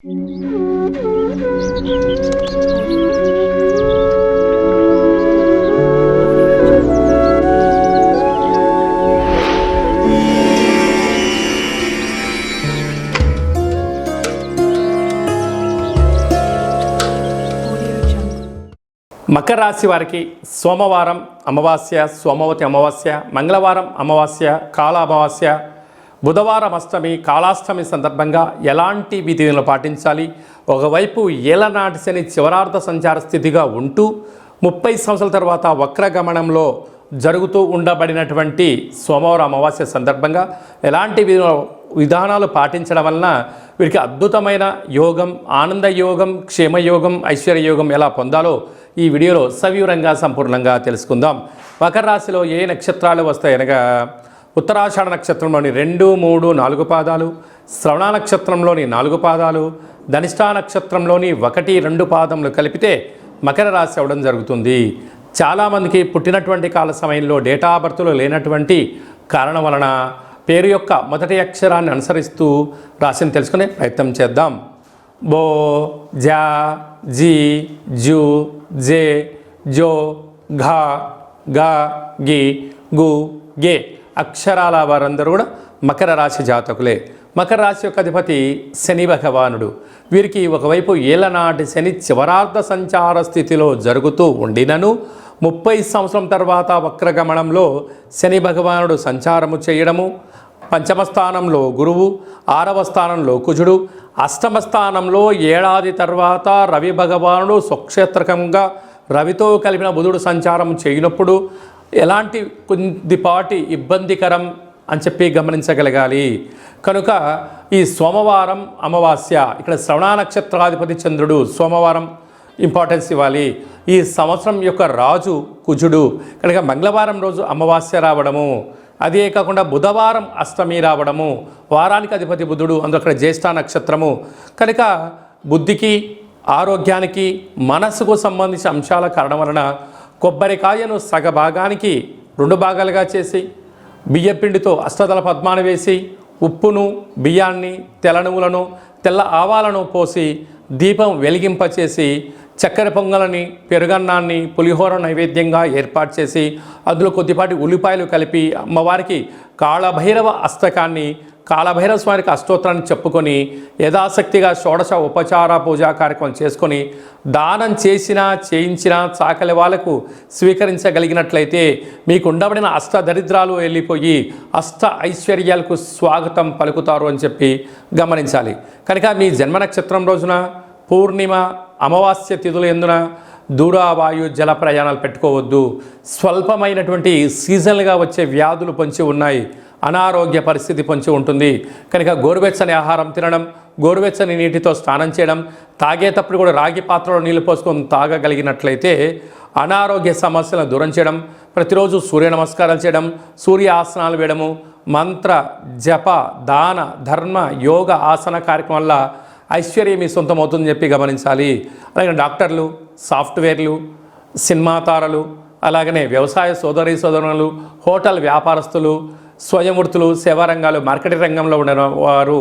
మకర రాశి వారికి సోమవారం అమావాస్య సోమవతి అమావాస్య మంగళవారం అమావాస్య కాల అమావాస్య బుధవారం అష్టమి కాళాష్టమి సందర్భంగా ఎలాంటి విధులను పాటించాలి? ఒకవైపు ఏలనాటి శని చివరార్థ సంచార స్థితిగా ఉంటూ ముప్పై సంవత్సరాల తర్వాత వక్రగమనంలో జరుగుతూ ఉండబడినటువంటి సోమవారం అమావాస్య సందర్భంగా ఎలాంటి విధానాలు పాటించడం వలన వీరికి అద్భుతమైన యోగం ఆనంద యోగం క్షేమయోగం ఐశ్వర్యయోగం ఎలా పొందాలో ఈ వీడియోలో సవివరంగా సంపూర్ణంగా తెలుసుకుందాం. మకర రాశిలో ఏ నక్షత్రాలు వస్తాయనగా ఉత్తరాషాఢ నక్షత్రంలోని రెండు మూడు నాలుగు పాదాలు శ్రవణ నక్షత్రంలోని నాలుగు పాదాలు ధనిష్టా నక్షత్రంలోని ఒకటి రెండు పాదములు కలిపితే మకర రాశి అవ్వడం జరుగుతుంది. చాలామందికి పుట్టినటువంటి కాల సమయంలో డేటా బర్త్లో లేనటువంటి కారణం వలన పేరు యొక్క మొదటి అక్షరాన్ని అనుసరిస్తూ రాశిని తెలుసుకునే ప్రయత్నం చేద్దాం. బో జా జీ జూ జే జో ఘా గా గి గు గే. అక్షరాల వారందరూ కూడా మకర రాశి జాతకులే. మకర రాశి యొక్క అధిపతి శని భగవానుడు. వీరికి ఒకవైపు ఏలనాటి శని చివరార్థ సంచార స్థితిలో జరుగుతూ ఉండినను. ముప్పై సంవత్సరం తర్వాత వక్రగమనంలో శని భగవానుడు సంచారము చేయడము. పంచమ స్థానంలో గురువు ఆరవ స్థానంలో కుజుడు అష్టమ స్థానంలో ఏడాది తర్వాత రవి భగవానుడు స్వక్షేత్రకంగా రవితో కలిపిన బుధుడు సంచారం చేయనప్పుడు ఎలాంటి కొద్దిపాటి ఇబ్బందికరం అని చెప్పి గమనించగలగాలి. కనుక ఈ సోమవారం అమావాస్య ఇక్కడ శ్రవణ నక్షత్రాధిపతి చంద్రుడు సోమవారం ఇంపార్టెన్స్ ఇవ్వాలి. ఈ సంవత్సరం యొక్క రాజు కుజుడు కనుక మంగళవారం రోజు అమావాస్య రావడము అదే కాకుండా బుధవారం అష్టమి రావడము వారానికి అధిపతి బుధుడు అందులో అక్కడ జ్యేష్ఠ నక్షత్రము. కనుక బుద్ధికి ఆరోగ్యానికి మనసుకు సంబంధించిన అంశాల కారణం వలన కొబ్బరికాయను సగ భాగానికి రెండు భాగాలుగా చేసి బియ్యపిండితో అష్టదల పద్మాను వేసి ఉప్పును బియ్యాన్ని తెల్ల నువ్వులను తెల్ల ఆవాలను పోసి దీపం వెలిగింపచేసి చక్కెర పొంగలని పెరుగన్నాన్ని పులిహోర నైవేద్యంగా ఏర్పాటు చేసి అందులో కొద్దిపాటి ఉల్లిపాయలు కలిపి అమ్మవారికి కాళభైరవ అస్తకాన్ని కాళభైరవ స్వామికి అష్టోత్తరాన్ని చెప్పుకొని యథాశక్తిగా షోడశ ఉపచార పూజా కార్యక్రమం చేసుకొని దానం చేసినా చేయించినా చాకలి వాళ్ళకు స్వీకరించగలిగినట్లయితే మీకు ఉండబడిన అష్ట దరిద్రాలు వెళ్ళిపోయి అష్ట ఐశ్వర్యాలకు స్వాగతం పలుకుతారు అని చెప్పి గమనించాలి. కనుక మీ జన్మ నక్షత్రం రోజున పూర్ణిమ అమావాస్య తిథుల ఎందున దూరావాయు జల ప్రయాణాలు పెట్టుకోవద్దు. స్వల్పమైనటువంటి సీజన్లుగా వచ్చే వ్యాధులు పొంచి ఉన్నాయి. అనారోగ్య పరిస్థితి పొంచి ఉంటుంది. కనుక గోరువెచ్చని ఆహారం తినడం గోరువెచ్చని నీటితో స్నానం చేయడం తాగేటప్పుడు కూడా రాగి పాత్రలో నీళ్ళు పోసుకొని తాగగలిగినట్లయితే అనారోగ్య సమస్యలను దూరం చేయడం ప్రతిరోజు సూర్య నమస్కారాలు చేయడం సూర్య ఆసనాలు వేయడము మంత్ర జప దాన ధర్మ యోగ ఆసన కార్యక్రమం వల్ల ఐశ్వర్యం మీ సొంతం అవుతుందని చెప్పి గమనించాలి. అలాగే డాక్టర్లు సాఫ్ట్వేర్లు సినిమా తారలు అలాగనే వ్యవసాయ సోదరి సోదరులు హోటల్ వ్యాపారస్తులు స్వయం వృత్తులు సేవా రంగాలు మార్కెటింగ్ రంగంలో ఉన్న వారు